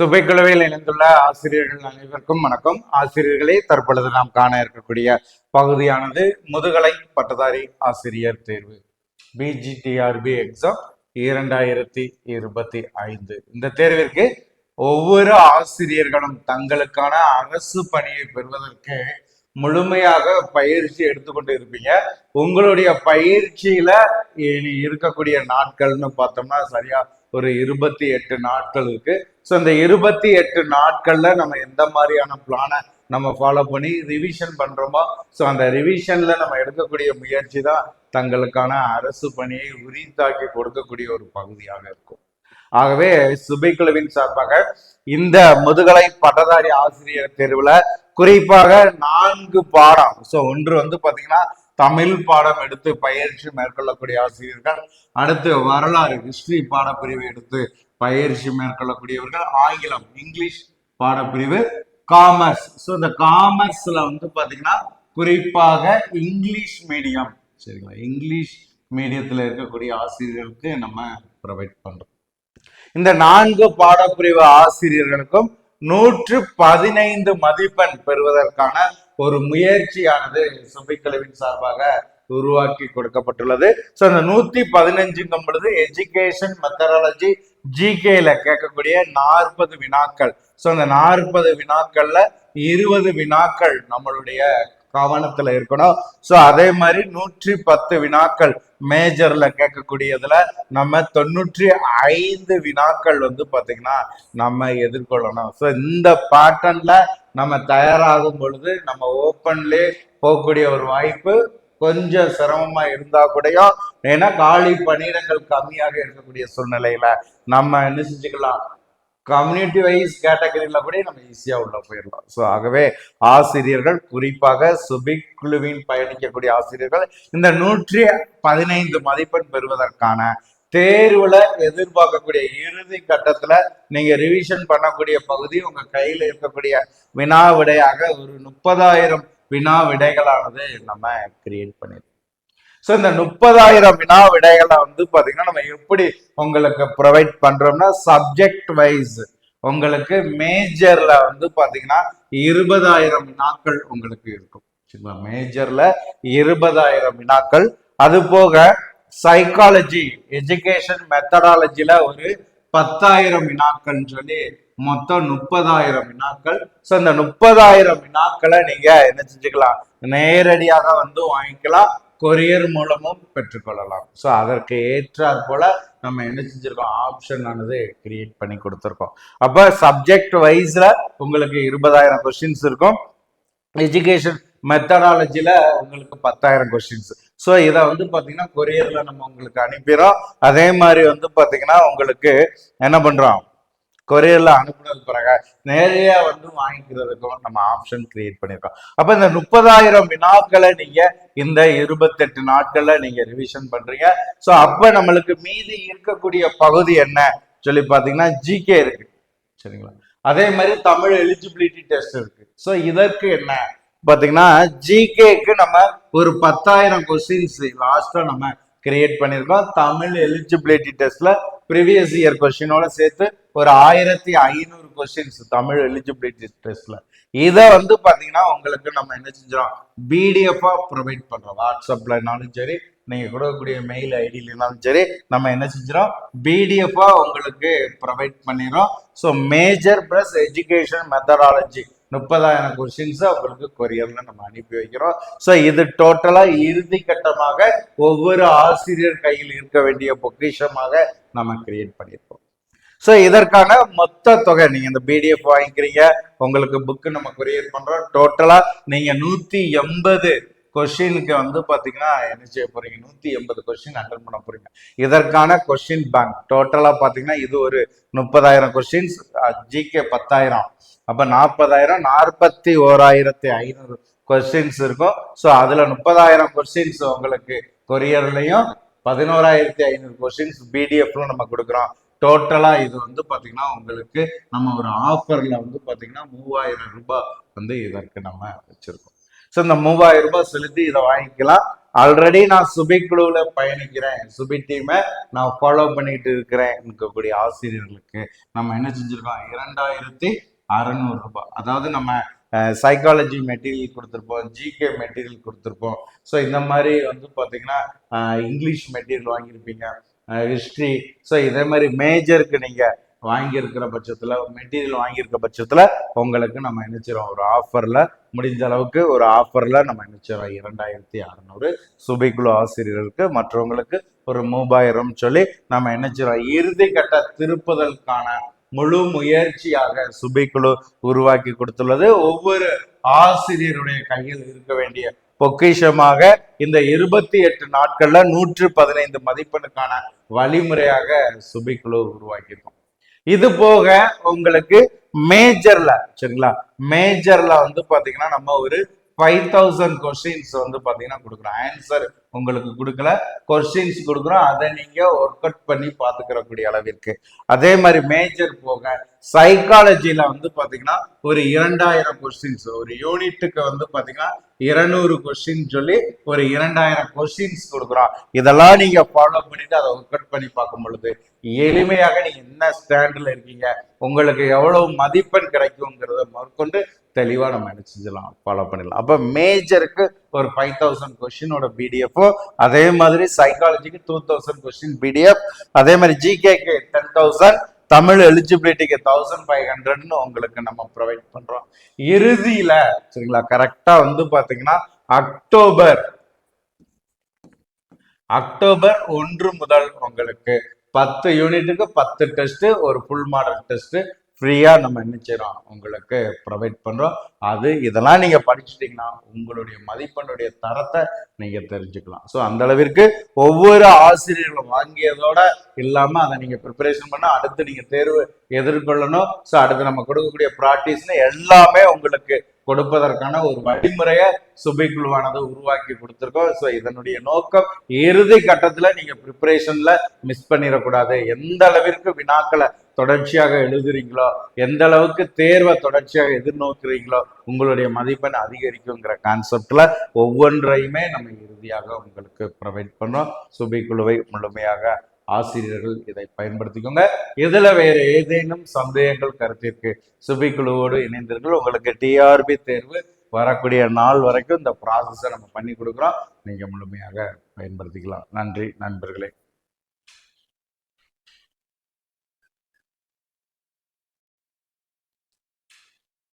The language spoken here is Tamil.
சுபைக்குழுவில் இணைந்துள்ள ஆசிரியர்கள் அனைவருக்கும் வணக்கம். ஆசிரியர்களே தற்பொழுது நாம் காண இருக்கக்கூடிய பகுதியானது முதுகலை பட்டதாரி ஆசிரியர் தேர்வு. பிஜிடிஆர்பி எக்ஸாம் இரண்டாயிரத்தி இருபத்தி ஐந்து. இந்த தேர்விற்கு ஒவ்வொரு ஆசிரியர்களும் தங்களுக்கான அரசு பணியை பெறுவதற்கு முழுமையாக பயிற்சி எடுத்துக்கொண்டு இருப்பீங்க உங்களுடைய பயிற்சியில இனி இருக்கக்கூடிய நாட்கள்னு பார்த்தோம்னா சரியா ஒரு இருபத்தி எட்டு நாட்கள் இருக்கு. ஸோ இந்த இருபத்தி எட்டு நாட்கள்ல நம்ம எந்த மாதிரியான பிளானை நம்ம ஃபாலோ பண்ணி ரிவிஷன் பண்றோமோ ஸோ அந்த ரிவிஷன்ல நம்ம எடுக்கக்கூடிய முயற்சி தான் தங்களுக்கான அரசு பணியை உரித்தாக்கி கொடுக்கக்கூடிய ஒரு பகுதியாக இருக்கும். ஆகவே சுபைக்குழுவின் சார்பாக இந்த முதுகலை பட்டதாரி ஆசிரியர் தேர்வுல குறிப்பாக நான்கு பாடம். ஸோ ஒன்று வந்து பார்த்தீங்கன்னா தமிழ் பாடம் எடுத்து பயிற்சி மேற்கொள்ளக்கூடிய ஆசிரியர்கள் அடுத்து வரலாறு ஹிஸ்டரி பாடப்பிரிவு எடுத்து பயிற்சி மேற்கொள்ளக்கூடியவர்கள் ஆங்கிலம் இங்கிலீஷ் பாடப்பிரிவு காமர்ஸ் ஸோ இந்த காமர்ஸ்ல வந்து பாத்தீங்கன்னா குறிப்பாக இங்கிலீஷ் மீடியம் சரிங்களா? இங்கிலீஷ் மீடியத்தில் இருக்கக்கூடிய ஆசிரியர்களுக்கு நம்ம ப்ரொவைட் பண்றோம். இந்த நான்கு பாடப்பிரிவு ஆசிரியர்களுக்கும் நூற்று பதினைந்து மதிப்பெண் பெறுவதற்கான ஒரு முயற்சியானது சபைக்கலவின் சார்பாக உருவாக்கி கொடுக்கப்பட்டுள்ளது. ஸோ அந்த நூத்தி பதினஞ்சுங்கும் பொழுது எஜுகேஷன் மெத்தடாலஜி ஜிகேல கேட்கக்கூடிய நாற்பது வினாக்கள். ஸோ அந்த நாற்பது வினாக்கள்ல இருபது வினாக்கள் நம்மளுடைய கவனத்துல இருக்கணும். ஸோ அதே மாதிரி நூற்றி பத்து வினாக்கள் மேஜர்ல கேட்கக்கூடியதுல நம்ம தொண்ணூற்றி ஐந்து வினாக்கள் வந்து பாத்தீங்கன்னா நம்ம எதிர்கொள்ளணும். ஸோ இந்த பேட்டர்ன்ல நம்ம தயாராகும் பொழுது நம்ம ஓப்பன்லே போகக்கூடிய ஒரு வாய்ப்பு கொஞ்சம் சிரமமா இருந்தா கூடயும் ஏன்னா காலி பணியிடங்கள் கம்மியாக இருக்கக்கூடிய சூழ்நிலையில நம்ம என்ன செஞ்சுக்கலாம்? கம்யூனிட்டி வைஸ் கேட்டகரியில் கூட நம்ம ஈஸியாக உள்ளே போயிடலாம். ஸோ ஆகவே ஆசிரியர்கள் குறிப்பாக சுபிக் குழுவின் பயணிக்கக்கூடிய ஆசிரியர்கள் இந்த நூற்றி பதினைந்து மதிப்பெண் பெறுவதற்கான தேர்வுல எதிர்பார்க்கக்கூடிய இறுதி கட்டத்துல நீங்க ரிவிஷன் பண்ணக்கூடிய பகுதி உங்க கையில இருக்கக்கூடிய வினா விடையாக ஒரு முப்பதாயிரம் வினா விடைகளானது நம்ம கிரியேட் பண்ணிருக்கோம் ஸோ இந்த முப்பதாயிரம் வினா விடைகளை வந்து பாத்தீங்கன்னா நம்ம எப்படி உங்களுக்கு ப்ரொவைட் பண்றோம்னா சப்ஜெக்ட் வைஸ் உங்களுக்கு மேஜர்ல வந்து பாத்தீங்கன்னா இருபதாயிரம் வினாக்கள் உங்களுக்கு இருக்கும். சரிங்களா? மேஜர்ல இருபதாயிரம் வினாக்கள். அது போக சைக்காலஜி எஜுகேஷன் மெத்தடாலஜில ஒரு பத்தாயிரம் வினாக்கள் சொல்லி மொத்தம் முப்பதாயிரம் வினாக்கள். ஸோ இந்த முப்பதாயிரம் வினாக்களை நீங்க என்ன செஞ்சுக்கலாம்? நேரடியாக வந்து வாங்கிக்கலாம். கொரியர் மூலமும் பெற்றுக்கொள்ளலாம். ஸோ அதற்கு ஏற்றாற் போல் நம்ம என்ன செஞ்சுருக்கோம்? ஆப்ஷன் ஆனது கிரியேட் பண்ணி கொடுத்துருக்கோம். அப்போ சப்ஜெக்ட் வைஸில் உங்களுக்கு இருபதாயிரம் கொஸ்டின்ஸ் இருக்கும். எஜுகேஷன் மெத்தடாலஜியில் உங்களுக்கு பத்தாயிரம் கொஸ்டின்ஸ் ஸோ இதை வந்து பார்த்தீங்கன்னா கொரியரில் நம்ம உங்களுக்கு அனுப்பிடுறோம். அதே மாதிரி வந்து பார்த்தீங்கன்னா உங்களுக்கு என்ன பண்ணுறோம் கொரியரில் அனுப்புனது பிறகு நேரடியா வந்து வாங்கிக்கிறதுக்கும் நம்ம ஆப்ஷன் கிரியேட் பண்ணியிருக்கோம். அப்போ இந்த முப்பதாயிரம் வினாக்களை நீங்கள் இந்த இருபத்தெட்டு நாட்களில் நீங்க ரிவிஷன் பண்ணுறீங்க ஸோ அப்போ நம்மளுக்கு மீதி இருக்கக்கூடிய பகுதி என்ன? சொல்லி பார்த்தீங்கன்னா ஜிகே இருக்கு. சரிங்களா? அதே மாதிரி தமிழ் எலிஜிபிலிட்டி டெஸ்ட் இருக்கு. ஸோ இதற்கு என்ன? பார்த்தீங்கன்னா ஜிகேக்கு நம்ம ஒரு பத்தாயிரம் கொஸ்டின்ஸ் லாஸ்ட்டாக நம்ம கிரியேட் பண்ணியிருக்கோம். தமிழ் எலிஜிபிலிட்டி டெஸ்ட்ல ப்ரீவியஸ் இயர் கொஸ்டினோட சேர்த்து ஒரு ஆயிரத்தி ஐநூறு கொஸ்டின்ஸ் தமிழ் எலிஜிபிலிட்டி டெஸ்ட்ல இதை வந்து பாத்தீங்கன்னா உங்களுக்கு நம்ம என்ன செஞ்சோம்? பிடிஎஃபா ப்ரொவைட் பண்றோம். வாட்ஸ்அப்லனாலும் சரி நீங்க கொடுக்கக்கூடிய மெயில் ஐடியிலனாலும் சரி நம்ம என்ன செஞ்சிடோம் பிடிஎஃபா உங்களுக்கு ப்ரொவைட் பண்ணிடுறோம். So major plus education methodology முப்பதாயிரம் கொஸ்டின்ஸ் உங்களுக்கு கொரியர்ல நம்ம அனுப்பி வைக்கிறோம். ஸோ இது டோட்டலா இறுதி கட்டமாக ஒவ்வொரு ஆசிரியர் கையில் இருக்க வேண்டிய பொக்கிஷமாக நம்ம கிரியேட் பண்ணியிருக்கோம். ஸோ இதற்கான மொத்த தொகை நீங்க இந்த பிடிஎஃப் வாங்கிக்கிறீங்க. உங்களுக்கு புக்கு நம்ம கொரியர் பண்றோம். டோட்டலா நீங்க நூத்தி எண்பது கொஷினுக்கு வந்து பாத்தீங்கன்னா என்ன செய்ய போறீங்க? நூத்தி எண்பது கொஸ்டின் அட்டன் பண்ண போறீங்க. இதற்கான கொஸ்டின் பேங்க் டோட்டலா பாத்தீங்கன்னா இது ஒரு முப்பதாயிரம் கொஷின்ஸ் ஜிகே பத்தாயிரம். அப்போ நாற்பதாயிரம் நாற்பத்தி ஓராயிரத்தி ஐநூறு கொஸ்டின்ஸ் இருக்கும். ஸோ அதுல முப்பதாயிரம் கொஸ்டின்ஸ் உங்களுக்கு கொரியர்லையும் பதினோராயிரத்தி ஐநூறு கொஸ்டின்ஸ் பிடிஎஃப்லும் நம்ம கொடுக்குறோம். டோட்டலா இது வந்து பாத்தீங்கன்னா உங்களுக்கு நம்ம ஒரு ஆஃபர்ல வந்து பாத்தீங்கன்னா மூவாயிரம் ரூபாய் வந்து இதற்கு நம்ம வச்சிருக்கோம். ஸோ இந்த மூவாயிரம் ரூபாய் செலுத்தி இதை வாங்கிக்கலாம். ஆல்ரெடி நான் சுபி குழுவுல பயணிக்கிறேன். சுபி டீமை நான் ஃபாலோ பண்ணிட்டு இருக்கிறேன் இருக்கக்கூடிய ஆசிரியர்களுக்கு. நம்ம என்ன செஞ்சுருக்கோம்? இரண்டாயிரத்தி அறநூறு ரூபாய். அதாவது நம்ம சைக்காலஜி மெட்டீரியல் கொடுத்துருப்போம் ஜிகே மெட்டீரியல் கொடுத்துருப்போம். ஸோ இந்த மாதிரி வந்து பார்த்தீங்கன்னா இங்கிலீஷ் மெட்டீரியல் வாங்கியிருப்பீங்க. ஹிஸ்ட்ரி ஸோ இதே மாதிரி மேஜருக்கு நீங்கள் வாங்கியிருக்கிற பட்சத்தில் மெட்டீரியல் வாங்கியிருக்க பட்சத்தில் உங்களுக்கு நம்ம நினைச்சிரோம் ஒரு ஆஃபரில் முடிஞ்ச அளவுக்கு ஒரு ஆஃபரில் நம்ம நினைச்சிரோம் இரண்டாயிரத்தி அறநூறு சுபிக்குழு ஆசிரியர்களுக்கு மற்றவங்களுக்கு ஒரு மூவாயிரம் சொல்லி நம்ம நினைச்சிரோம் இறுதி கட்ட திருப்புதலுக்கான முழு முயற்சியாக சுபைக்குழு உருவாக்கி கொடுத்துள்ளது. ஒவ்வொரு ஆசிரியருடைய கையில் இருக்க வேண்டிய பொக்கிஷமாக இந்த இருபத்தி எட்டு நாட்கள்ல நூற்று பதினைந்து மதிப்பெண்ணுக்கான வழிமுறையாக சுபிக்குழு உருவாக்கியிருக்கோம். இது போக உங்களுக்கு மேஜர்ல சரிங்களா? மேஜர்ல வந்து பாத்தீங்கன்னா நம்ம ஒரு ஃபைவ் தௌசண்ட் கொஸ்டின்ஸ் வந்து பார்த்தீங்கன்னா கொடுக்குறோம். ஆன்சர் உங்களுக்கு கொடுக்கல. கொஸ்டின்ஸ் கொடுக்குறோம். அதை நீங்கள் ஒர்க் அவுட் பண்ணி பார்த்துக்கிறக்கூடிய அளவிற்கு. அதே மாதிரி மேஜர் போக சைக்காலஜியில் வந்து பார்த்தீங்கன்னா ஒரு இரண்டாயிரம் கொஸ்டின்ஸ் ஒரு யூனிட்டுக்கு வந்து பார்த்தீங்கன்னா இருநூறு கொஸ்டின் சொல்லி ஒரு இரண்டாயிரம் கொஸ்டின்ஸ் கொடுக்குறோம். இதெல்லாம் நீங்கள் ஃபாலோ பண்ணிட்டு அதை ஒர்க் அவுட் பண்ணி பார்க்கும் பொழுது எளிமையாக நீங்கள் என்ன ஸ்டாண்டில் இருக்கீங்க? உங்களுக்கு எவ்வளவு மதிப்பெண் கிடைக்குங்கிறத முதற்கொண்டு தெளிவாக நம்ம என்ன செஞ்சிடலாம்? ஃபாலோ பண்ணிடலாம். அப்போ மேஜருக்கு ஒரு ஃபைவ் தௌசண்ட் கொஸ்டினோட பிடிஎஃப் அதே மாதிரி சைக்காலஜிக்கு டூ தௌசண்ட் கொஸ்டின் பிடிஎஃப் அதே மாதிரி ஜிகேக்கு டென் தௌசண்ட் தமிழ் எலிஜிபிலிட்டிக்கு தௌசண்ட் ஃபைவ் ஹண்ட்ரட்னு உங்களுக்கு நம்ம ப்ரொவைட் பண்றோம். இறுதியில சரிங்களா கரெக்டாக வந்து பார்த்தீங்கன்னா அக்டோபர் அக்டோபர் ஒன்று முதல் உங்களுக்கு பத்து யூனிட்டுக்கு பத்து டெஸ்ட் ஒரு ஃபுல் மாடல் டெஸ்ட் ஃப்ரீயாக நம்ம என்ன செய்கிறோம் உங்களுக்கு ப்ரொவைட் பண்ணுறோம் அது இதெல்லாம் நீங்க படிச்சுட்டிங்கன்னா உங்களுடைய மதிப்பெண்ணுடைய தரத்தை நீங்க தெரிஞ்சுக்கலாம். ஸோ அந்த அளவிற்கு ஒவ்வொரு ஆசிரியர்களும் வாங்கியதோட இல்லாம அதை நீங்க ப்ரிப்பரேஷன் பண்ண அடுத்து நீங்க தேர்வு எதிர்கொள்ளணும். ஸோ அடுத்து நம்ம கொடுக்கக்கூடிய ப்ராக்டிஸ்னு எல்லாமே உங்களுக்கு கொடுப்பதற்கான ஒரு வழிமுறையை சுபைக்குழுவானது உருவாக்கி கொடுத்துருக்கோம். ஸோ இதனுடைய நோக்கம் இறுதி கட்டத்தில் நீங்கள் ப்ரிப்பரேஷனில் மிஸ் பண்ணிடக்கூடாது. எந்த அளவிற்கு வினாக்களை தொடர்ச்சியாக எழுதுறீங்களோ எந்த அளவுக்கு தேர்வை தொடர்ச்சியாக எதிர்நோக்குறீங்களோ உங்களுடைய மதிப்பெண் அதிகரிக்குங்கிற கான்செப்ட்ல ஒவ்வொன்றையுமே நம்ம இறுதியாக உங்களுக்கு ப்ரொவைட் பண்ணோம். சுபைக்குழுவை முழுமையாக ஆசிரியர்கள் இதை பயன்படுத்திக்கோங்க. இதுல வேற ஏதேனும் சந்தேகங்கள் கருத்திற்கு சுபிக்குழுவோடு இணைந்தீர்கள் உங்களுக்கு டிஆர்பி தேர்வு வரக்கூடிய நாள் வரைக்கும் இந்த ப்ராசஸை நம்ம பண்ணி கொடுக்குறோம். நீங்க முழுமையாக பயன்படுத்திக்கலாம். நன்றி நண்பர்களே.